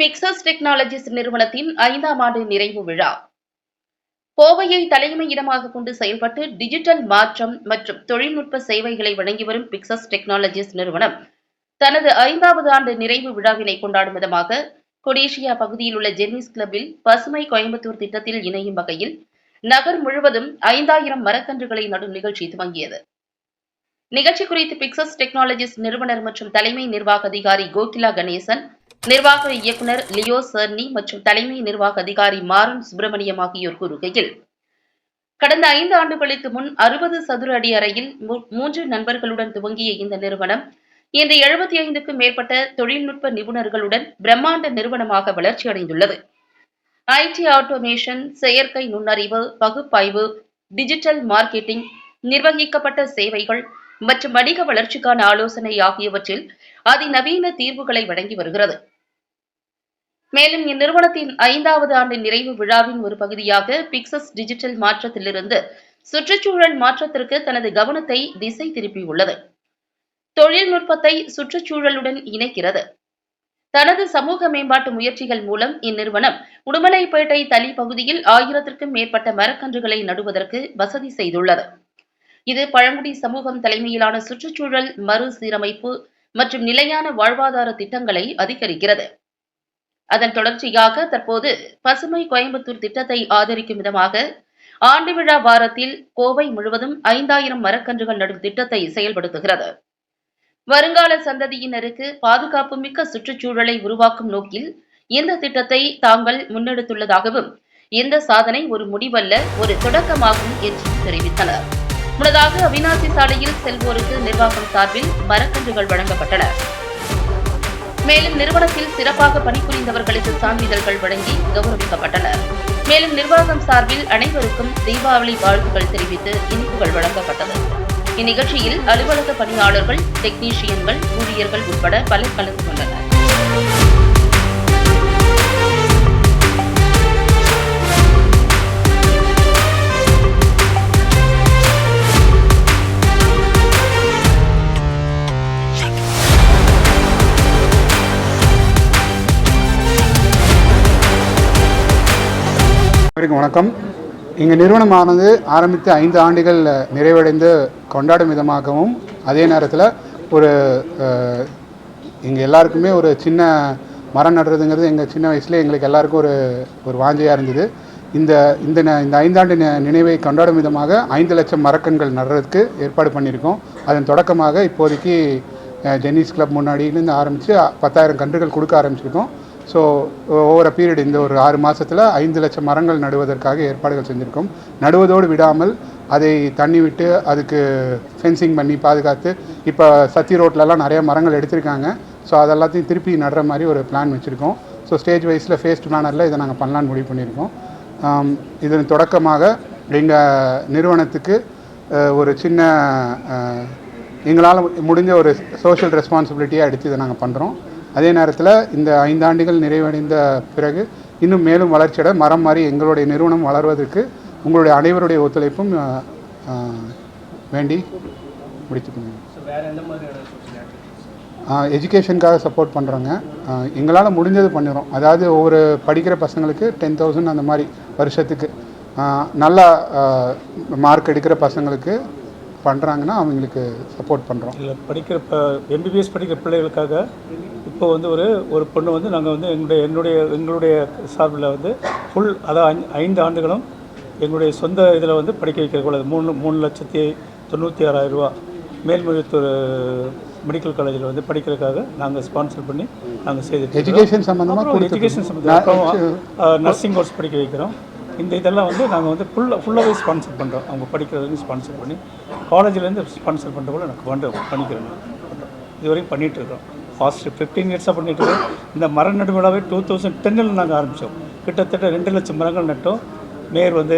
Pictures technologies நிறுவனத்தின் ஐந்தாம் ஆண்டு நிறைவு விழா. கோவையை தலைமையிடமாக கொண்டு செயல்பட்டு டிஜிட்டல் மாற்றம் மற்றும் தொழில்நுட்ப சேவைகளை வழங்கி வரும் பிக்சஸ் டெக்னாலஜிஸ் நிறுவனம் தனது ஐந்தாவது ஆண்டு நிறைவு விழாவினை கொண்டாடும் விதமாக கொடேஷியா பகுதியில் உள்ள ஜென்னிஸ் கிளப்பில் பசுமை கோயம்புத்தூர் திட்டத்தில் இணையும் வகையில் நகர் முழுவதும் ஐந்தாயிரம் மரக்கன்றுகளை நடும் நிகழ்ச்சி துவங்கியது. நிகழ்ச்சி குறித்து பிக்சஸ் டெக்னாலஜிஸ் நிறுவனர் மற்றும் தலைமை நிர்வாக அதிகாரி கோகிலா கணேசன் நிர்வாக இயக்குனர் லியோ சர்னி மற்றும் தலைமை நிர்வாக அதிகாரி மாறன் சுப்பிரமணியம் ஆகியோர் கூறுகையில் கடந்த ஐந்து ஆண்டுகளுக்கு முன் அறுபது சதுர அடி அறையில் மூன்று நண்பர்களுடன் துவங்கிய இந்த நிறுவனம் இன்று எழுபத்தி ஐந்துக்கும் மேற்பட்ட தொழில்நுட்ப நிபுணர்களுடன் பிரம்மாண்ட நிறுவனமாக வளர்ச்சியடைந்துள்ளது ஐடி ஆட்டோமேஷன் செயற்கை நுண்ணறிவு பகுப்பாய்வு டிஜிட்டல் மார்க்கெட்டிங் நிர்வகிக்கப்பட்ட சேவைகள் மற்றும் வணிக வளர்ச்சிக்கான ஆலோசனை ஆகியவற்றில் அதிநவீன தீர்வுகளை வழங்கி வருகிறது. மேலும் இந்நிறுவனத்தின் ஐந்தாவது ஆண்டு நிறைவு விழாவின் ஒரு பகுதியாக பிக்சஸ் டிஜிட்டல் மாற்றத்திலிருந்து சுற்றுச்சூழல் மாற்றத்திற்கு தனது கவனத்தை திசை திருப்பியுள்ளது. தொழில்நுட்பத்தை சுற்றுச்சூழலுடன் இணைக்கிறது. தனது சமூக மேம்பாட்டு முயற்சிகள் மூலம் இந்நிறுவனம் உடுமலைப்பேட்டை தளி பகுதியில் ஆயிரத்திற்கும் மேற்பட்ட மரக்கன்றுகளை நடுவதற்கு வசதி செய்துள்ளது. இது பழங்குடி சமூகம் தலைமையிலான சுற்றுச்சூழல் மறுசீரமைப்பு மற்றும் நிலையான வாழ்வாதார திட்டங்களை அதிகரிக்கிறது. அதன் தொடர்ச்சியாக தற்போது பசுமை கோயம்புத்தூர் திட்டத்தை ஆதரிக்கும் விதமாக ஆண்டு விழா வாரத்தில் கோவை முழுவதும் ஐந்தாயிரம் மரக்கன்றுகள் நடும் திட்டத்தை செயல்படுத்துகிறது. வருங்கால சந்ததியினருக்கு பாதுகாப்பு மிக்க சுற்றுச்சூழலை உருவாக்கும் நோக்கில் இந்த திட்டத்தை தாங்கள் முன்னெடுத்துள்ளதாகவும் இந்த சாதனை ஒரு முடிவல்ல ஒரு தொடக்கமாகும் என்றும் தெரிவித்தனர். முன்னதாக அவிநாசி சாலையில் செல்வோருக்கு நிர்வாகம் சார்பில் மரக்கன்றுகள் வழங்கப்பட்டன. மேலும் நிறுவனத்தில் சிறப்பாக பணிபுரிந்தவர்களுக்கு சான்றிதழ்கள் வழங்கி கௌரவிக்கப்பட்டனர். மேலும் நிர்வாகம் சார்பில் அனைவருக்கும் தீபாவளி வாழ்த்துக்கள் தெரிவித்து இனிப்புகள் வழங்கப்பட்டது. இந்நிகழ்ச்சியில் அலுவலக பணியாளர்கள் டெக்னீஷியன்கள் ஊழியர்கள் உட்பட பலர் கலந்து கொண்டனர். அனைவருக்கும் வணக்கம். எங்கள் நிறுவனமானது ஆரம்பித்து ஐந்து ஆண்டுகள் நிறைவடைந்து கொண்டாடும் விதமாகவும் அதே நேரத்தில் ஒரு எங்கள் எல்லாருக்குமே ஒரு சின்ன மரம் நடுறதுங்கிறது எங்கள் சின்ன வயசுல எங்களுக்கு எல்லாருக்கும் ஒரு ஒரு வாஞ்சையாக இருந்தது. இந்த இந்த ந- இந்த ஐந்தாண்டு நினைவை கொண்டாடும் விதமாக ஐந்து லட்சம் மரக்கண்கள் நடுறதுக்கு ஏற்பாடு பண்ணியிருக்கோம். அதன் தொடக்கமாக இப்போதைக்கு ஜென்னிஸ் கிளப் முன்னாடியிலேருந்து ஆரம்பித்து பத்தாயிரம் கன்றுகள் கொடுக்க ஆரம்பிச்சிருக்கோம். ஸோ ஓவர பீரியட் இந்த ஒரு ஆறு மாதத்தில் ஐந்து லட்சம் மரங்கள் நடுவதற்காக ஏற்பாடுகள் செஞ்சுருக்கோம். நடுவதோடு விடாமல் அதை தண்ணி விட்டு அதுக்கு ஃபென்சிங் பண்ணி பாதுகாத்து இப்போ சத்தி ரோட்லலாம் நிறைய மரங்கள் எடுத்திருக்காங்க. ஸோ அதெல்லாத்தையும் திருப்பி நடுற மாதிரி ஒரு பிளான் வச்சுருக்கோம். ஸோ ஸ்டேஜ் வைஸில் ஃபேஸ்ட் பிளானரில் இதை நாங்கள் பண்ணலான்னு முடிவு பண்ணியிருக்கோம். இதன் தொடக்கமாக எங்கள் நிறுவனத்துக்கு ஒரு சின்ன எங்களால் முடிஞ்ச ஒரு சோஷியல் ரெஸ்பான்சிபிலிட்டியாக எடுத்து இதை நாங்கள் பண்ணுறோம் அதே நேரத்தில் இந்த ஐந்தாண்டுகள் நிறைவடைந்த பிறகு இன்னும் மேலும் வளர்ச்சியட மரம் மாதிரி எங்களுடைய நிறுவனம் வளர்வதற்கு உங்களுடைய அனைவருடைய ஒத்துழைப்பும் வேண்டி முடித்துக்கணும் எஜுகேஷனுக்காக சப்போர்ட் பண்ணுறோங்க எங்களால் முடிஞ்சது பண்ணுறோம் அதாவது ஒவ்வொரு படிக்கிற பசங்களுக்கு டென் தௌசண்ட் அந்த மாதிரி வருஷத்துக்கு நல்லா மார்க் எடுக்கிற பசங்களுக்கு பண்ணுறாங்கன்னா அவங்களுக்கு சப்போர்ட் பண்ணுறோம் இதில் படிக்கிற இப்போ எம்பிபிஎஸ் படிக்கிற பிள்ளைகளுக்காக இப்போ வந்து ஒரு ஒரு பொண்ணு வந்து நாங்கள் வந்து எங்களுடைய என்னுடைய எங்களுடைய சார்பில் வந்து ஃபுல் அதான் ஐந்து- ஆண்டுகளும் எங்களுடைய சொந்த இதில் வந்து படிக்க வைக்கக்கூடாது மூணு மூணு லட்சத்தி தொண்ணூற்றி ஆறாயிரம் ரூபா மேல்மருவத்தூர் மெடிக்கல் காலேஜில் வந்து படிக்கிறதுக்காக நாங்கள் ஸ்பான்சர் பண்ணி நாங்கள் செய்துட்டு எஜுகேஷன் சம்மந்தமாக எஜுகேஷன் சம்மந்தம் அப்புறம் நர்சிங் கோர்ஸ் படிக்க வைக்கிறோம். இந்த இதெல்லாம் வந்து நாங்கள் வந்து ஃபுல்லாக ஃபுல்லாகவே ஸ்பான்சர் பண்ணுறோம் அவங்க படிக்கிறதுக்கு ஸ்பான்சர் பண்ணி காலேஜ்லேருந்து ஸ்பான்சர் பண்ணுற போல எனக்கு வந்து பண்ணிக்கிறோம். பண்றோம். இது வரைக்கும் பண்ணிகிட்டு இருக்கோம் ஃபாஸ்ட் ஃபிஃப்டீன் இயர்ஸாக பண்ணிட்டு இருக்கோம் இந்த மர நடு விழாவே டூ தௌசண்ட் டென்னில் நாங்கள் ஆரம்பித்தோம் கிட்டத்தட்ட ரெண்டு லட்சம் மரங்கள் நட்டோம். மேயர் வந்து